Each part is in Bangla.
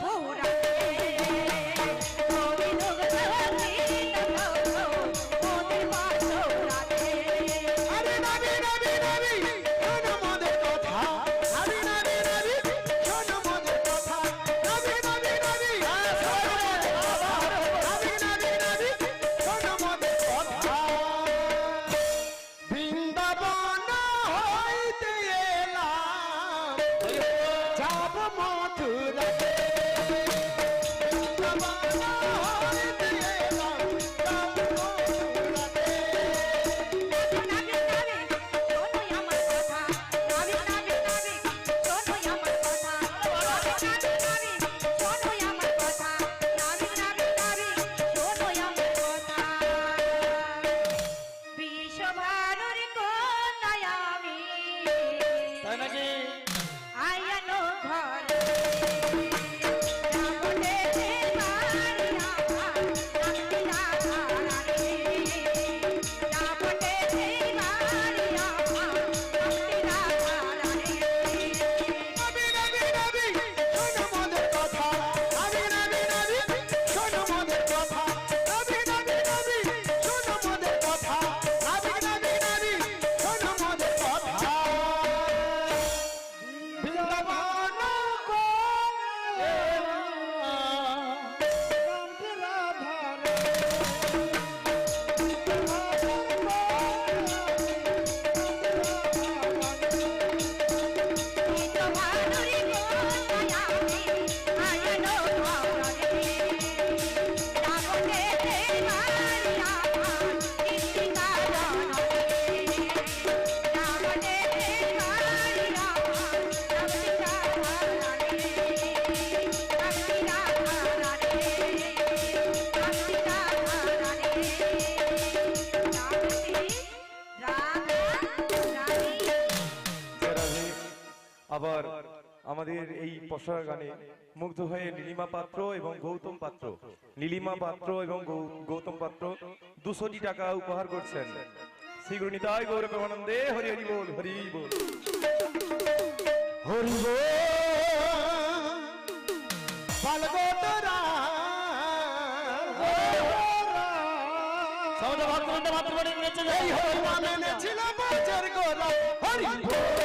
போடா আমাদের এই পশার গানে মুগ্ধ হয়ে নীলিমা পাত্র এবং গৌতম পাত্র। নীলিমা পাত্র এবং গৌতম পাত্র দুশোটি টাকা উপহার করছেন। শ্রীগুণিতায় গৌরব আনন্দে হরি হরি বল হরি বল। হরি বল। ভক্ত মাত্র এনেছিল হরি বল।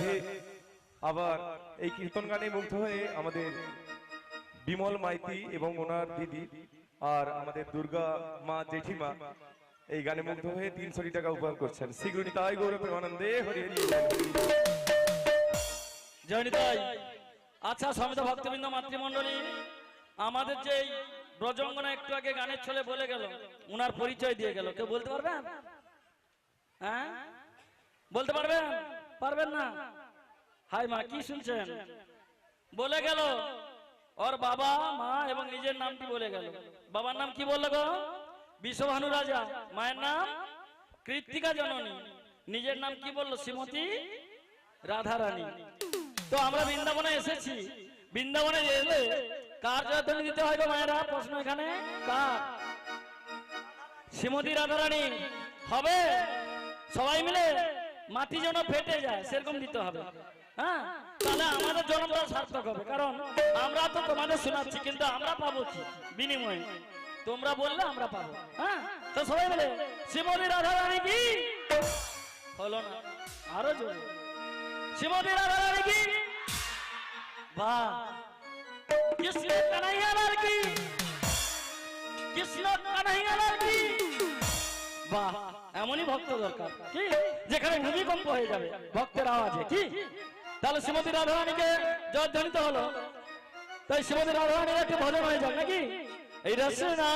রাধে আবার এই কীর্তন গানে মুগ্ধ হয়ে আমাদের বিমল মাইতি এবং ওনার দিদি আর আমাদের দুর্গা মা জেঠিমা এই গানে মুগ্ধ হয়ে তিনশো টাকা উপহার করছেন। শীঘ্রই তাই গৌরব আনন্দে আচ্ছা সমিত ভক্তবৃন্দ মাতৃমন্ডলী আমাদের যে ব্রজঙ্গনা একটু আগে গানের ছলে বলে গেল, উনার পরিচয় দিয়ে গেল। কেউ বলতে পারবেন? হ্যাঁ? বলতে পারবেন? পারবেন না? হাই মা, কি শুনছেন? বলে গেল, ওর বাবা, মা এবং নিজের নামটি বলে গেল। বাবার নাম কি বলল গো? বিশ্বভানু রাজা। মায়ের নাম? কৃত্তিকা জননী। নিজের নাম কি বলল? শ্রীমতী রাধারানী। তো আমরা বৃন্দাবনে এসেছি। বৃন্দাবনে এলে কার জয়ধ্বনি দিতে হয় গো মায়েরা? প্রশ্ন এখানে। কার? শ্রীমতী রাধারানী। হবে? সবাই মিলে? মাটি যেন ফেটে যায়, সেরকম দিতে হবে। হ্যাঁ? তাহলে আমাদের জন্মটা সার্থক হবে। কারণ আমরা তো তোমাদের শোনাচ্ছি, কিন্তু আমরা পাবো কি? বিনিময়ে। তোমরা বললে আমরা পাবো। হ্যাঁ? তো সবাই মিলে শ্রীমতী রাধারানী কি? হলো না। আরও জোরে। শ্রীমতী রাধারানী কি? বাহ কৃষ্ণ কানাইয়া লাল কি? কৃষ্ণ কানাইয়া লাল কি? বাহ এমনই ভক্ত দরকার, কি? যেখানে ভূমিকম্প হয়ে যাবে, ভক্তের আওয়াজে কি? তাহলে শ্রীমতী রাধারানীকে জর্জনিত হলো। তাই শ্রীমতী রাধারানীর একটু ভজন হয়ে যাবে নাকি? এই রসনা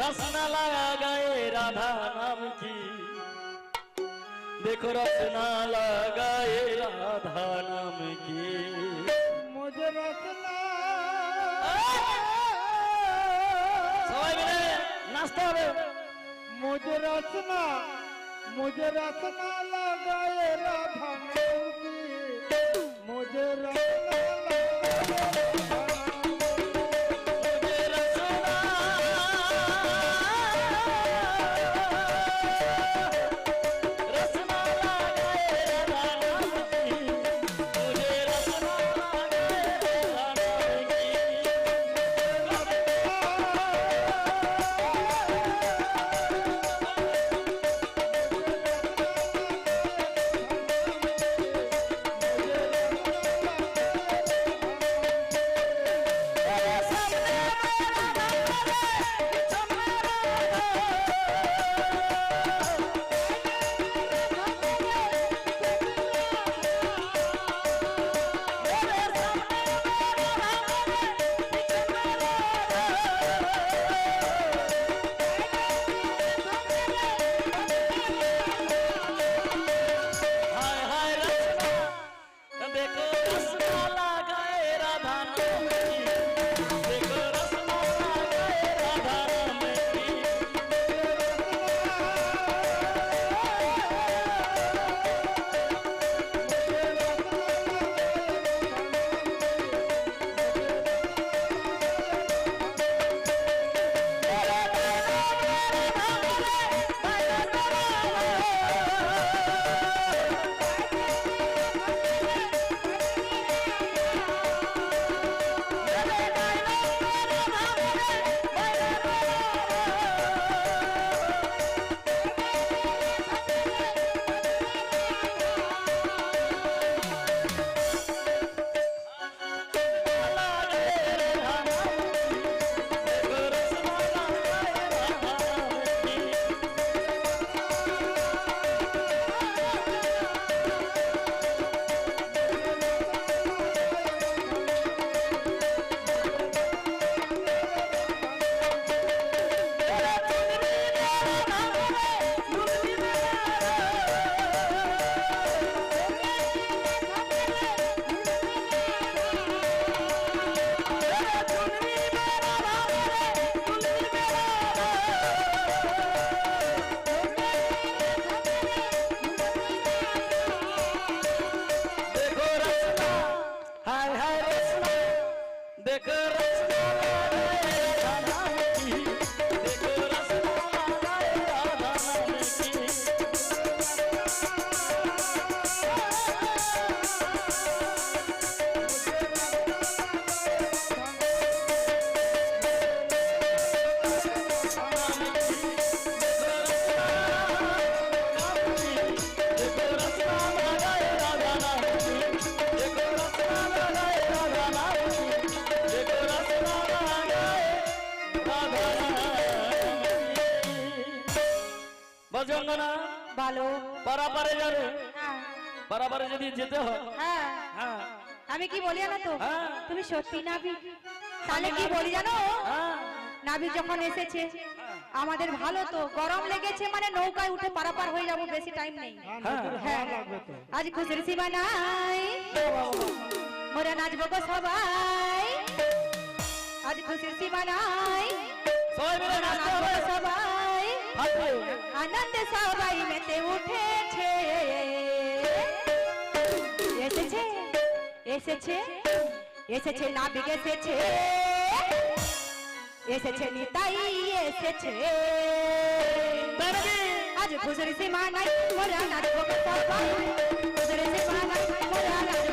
রসনা লাগা গায়ে রাধা নাম কি? দেখো রসনা লাগায়ে রাধা নাম मुझे रचना मुझे रचना लगाए राधा नाम की मुझे रचना বলো। পারাপারে যাবে। হ্যাঁ। পারাপারে যদি যেতে হয়। হ্যাঁ। হ্যাঁ। আমি কি বলি জানো তো? হ্যাঁ। তুমি সত্যি নাবিক তাহলে কি বলি জানো? হ্যাঁ। নাবিক যখন এসেছে আমাদের ভালো তো। গরম লেগেছে মানে নৌকায় উঠে পারাপার হয়ে যাব বেশি টাইম নেই। হ্যাঁ। হ্যাঁ। আজ খুশির সীমা নাই। মোরা নাচবো গো সবাই। আজ খুশির সীমা নাই। সবাই। আনন্দে সবাই মেতে উঠেছে এসেছে এসেছে এসেছে নাবিক এসেছে এসেছে নিতাই এসেছে আজ খুশির সীমা নাই মোরা নাচবো গো সবাই খুশির সীমা নাই মোরা নাচবো